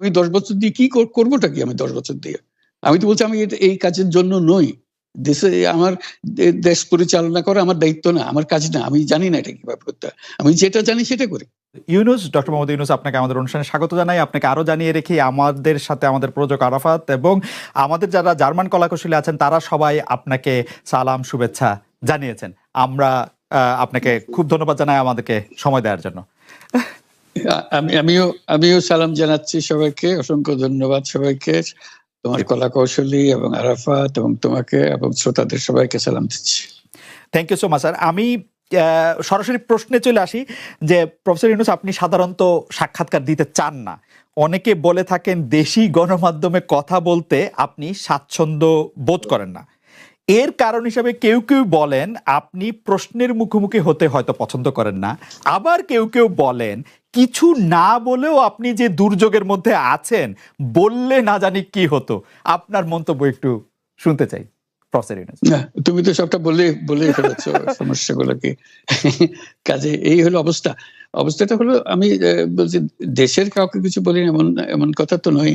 আমি দশ বছর দিয়ে কি কর- করবোটা কি আমি দশ বছর দিয়ে? আমি তো বলছি আমি এই কাজের জন্য নই। দেশে আমার দেশ পরিচালনা করা আমার দায়িত্ব না, আমার কাজ না। আমি জানি না এটা কীভাবে করতে। আমি যেটা জানি সেটা করি। ইউনুস, ডক্টর মোহাম্মদ ইউনুস, আপনাকে আমাদের অনুষ্ঠানে স্বাগত জানাই। আপনাকে আরও জানিয়ে রেখে, আমাদের সাথে আমাদের প্রযোজক আরাফাত এবং আমাদের যারা জার্মান কলাকুশলী আছেন, তারা সবাই আপনাকে সালাম, শুভেচ্ছা জানিয়েছেন। আমরা আপনাকে খুব ধন্যবাদ জানাই আমাদেরকে সময় দেওয়ার জন্য। আমিও আমিও সালাম জানাচ্ছি সবাইকে অসংখ্য ধন্যবাদ সবাইকে। তোমার কলা কৌশলী এবং আরাফাত এবং তোমাকে এবং শ্রোতাদের সবাইকে সালাম দিচ্ছি। Thank you so much sir আমি সরাসরি প্রশ্নে চলে আসি যে প্রফেসর ইউনুস আপনি সাধারণত সাক্ষাৎকার দিতে চান না। অনেকে বলে থাকেন দেশি গণমাধ্যমে কথা বলতে আপনি স্বাচ্ছন্দ্য বোধ করেন না। এর কারণ হিসাবে কেউ কেউ বলেন আপনি প্রশ্নের মুখোমুখি হতে হয়তো পছন্দ করেন না। আবার কেউ কেউ বলেন কিছু না বলেও আপনি যে দুর্যোগের মধ্যে আছেন, বললে না জানি কি হতো। আপনার মন্তব্য একটু শুনতে চাই। তুমি তো সবটা বলে বলে ফেলেছো সমস্যাগুলোকে। কাজে এই হলো অবস্থা। অবস্থাটা হলো, আমি বলছি, দেশের কাউকে কিছু বলি এমন এমন কথা তো নয়।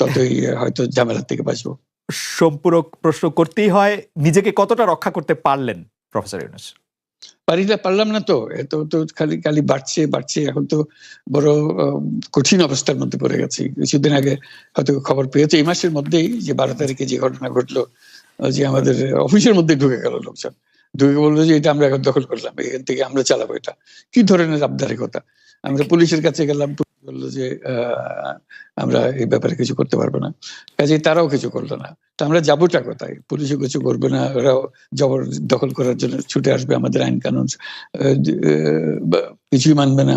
ততই হয়তো ঝামেলার থেকে বাঁচবো। সম্পূরক প্রশ্ন করতেই হয় নিজেকে কতটা রক্ষা করতে পারলেন প্রফেসর ইউনুস? পারি না পারলাম না তো। এত তো খালি খালি বাড়ছে বাড়ছে। এখন তো বড় কঠিন অবস্থার মধ্যে পড়ে গেছি। কিছুদিন আগে হয়তো খবর পেয়েছে এই মাসের মধ্যেই যে বারো তারিখে যে ঘটনা ঘটলো যে আমাদের অফিসের মধ্যে ঢুকে গেল লোকজন। ঢুকে বলল যে এটা আমরা এখন দখল করলাম এখান থেকে আমরা চালাবো এটা। কি ধরনের আবদারিকতা? আমরা পুলিশের কাছে গেলাম বলল যে আহ, আমরা এই ব্যাপারে কিছু করতে পারব না। কাজে তারাও কিছু করল না। তো আমরা যাবোটা কোথায়? পুলিশও কিছু করবে না ওরাও জবর দখল করার জন্য ছুটে আসবে আমাদের আইন কানুন কিছুই মানবে না।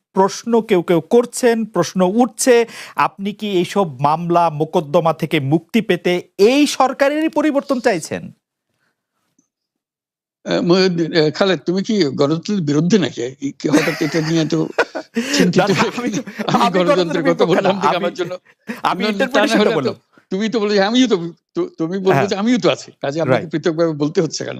প্রশ্ন কেউ কেউ করছেন প্রশ্ন উঠছে আপনি কি এইসব মামলা মোকদ্দমা থেকে মুক্তি পেতে এই সরকারেরই পরিবর্তন চাইছেন? খালেদ তুমি কি গণতন্ত্রের বিরুদ্ধে নাকি? হঠাৎ এটা নিয়ে তো গণতন্ত্রের কথা বললাম আমি- আমার জন্য। তুমি তো বলে আমিও তো তুমি বলছো হ্যাঁ। যে আমিও তো আছি। কাজে আপনাকে Right. পৃথকভাবে বলতে হচ্ছে কেন?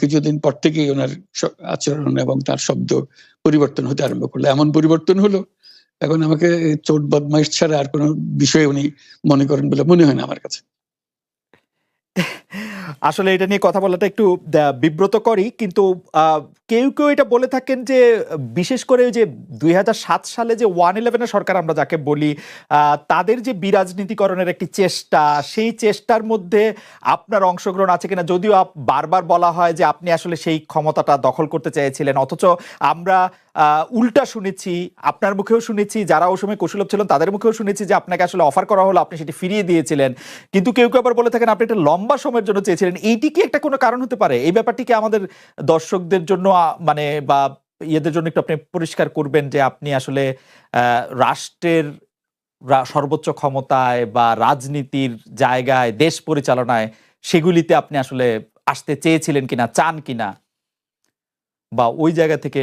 কিছুদিন পর থেকেই ওনার আচরণ এবং তার শব্দ পরিবর্তন হতে আরম্ভ করল। এমন পরিবর্তন হলো, এখন আমাকে চোট, বদমাইশ ছাড়া আর কোনো বিষয়ে উনি মনে করেন বলে মনে হয় না আমার কাছে। আসলে এটা নিয়ে কথা বলাটা একটু আহ, বিব্রতকরই কিন্তু কেউ কেউ এটা বলে থাকেন যে বিশেষ করে যে দুই হাজার সাত সালে যে ওয়ান ইলেভেনের সরকার আমরা যাকে বলি তাদের যে বিরাজনীতিকরণের একটি চেষ্টা সেই চেষ্টার মধ্যে আপনার অংশগ্রহণ আছে কিনা যদিও বারবার বলা হয় যে আপনি আসলে সেই ক্ষমতাটা দখল করতে চেয়েছিলেন অথচ আমরা উল্টা শুনেছি, আপনার মুখেও শুনেছি, যারা ওই সময় কুশলভ ছিলেন, তাদের মুখেও শুনেছি যে আপনাকে আসলে অফার করা হলো, আপনি সেটি ফিরিয়ে দিয়েছিলেন। কিন্তু কেউ কেউ আবার বলে থাকেন, আপনি একটা লম্বা সময়ের জন্য চেয়েছিলেন। এইটি কি একটা কোনো কারণ হতে পারে? এই ব্যাপারটি কি আমাদের দর্শকদের জন্য মানে বা ইয়েদের জন্য একটু আপনি পরিষ্কার করবেন যে আপনি আসলে রাষ্ট্রের সর্বোচ্চ ক্ষমতায় বা রাজনীতির জায়গায়, দেশ পরিচালনায় সেগুলিতে আপনি আসলে আসতে চেয়েছিলেন কিনা, চান কিনা? বা ওই জায়গা থেকে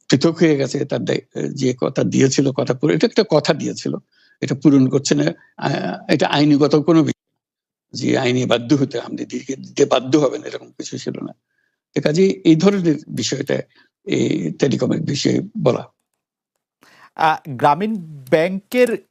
পৃথক হয়ে গেছে তার যে কথা দিয়েছিল, কথা পুরো, এটা একটা কথা দিয়েছিল। এটা পূরণ করছে না এটা আইনিগত কোনো যে আইনি বাধ্য হতে দিকে দিতে বাধ্য হবেন এরকম কিছু ছিল না। কাজে এই ধরনের বিষয়টা এই টেলিকমের বিষয়ে বলা। গ্রামীণ ব্যাংকের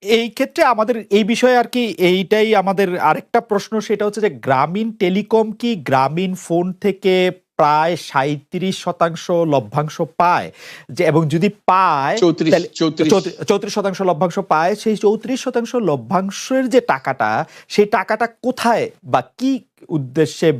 এই ক্ষেত্রে আমাদের এই বিষয়ে আর কি এইটাই আমাদের আরেকটা প্রশ্ন সেটা হচ্ছে যে গ্রামীণ টেলিকম কি গ্রামীণ ফোন থেকে প্রায় সাঁত্রিশ শতাংশ লভ্যাংশ পায়? যে এবং যদি পায় চৌত্রিশ শতাংশ লভ্যাংশ পায় সেই চৌত্রিশ শতাংশ লভ্যাংশের যে টাকাটা সেই টাকাটা কোথায় বা কি উদ্দেশ্যে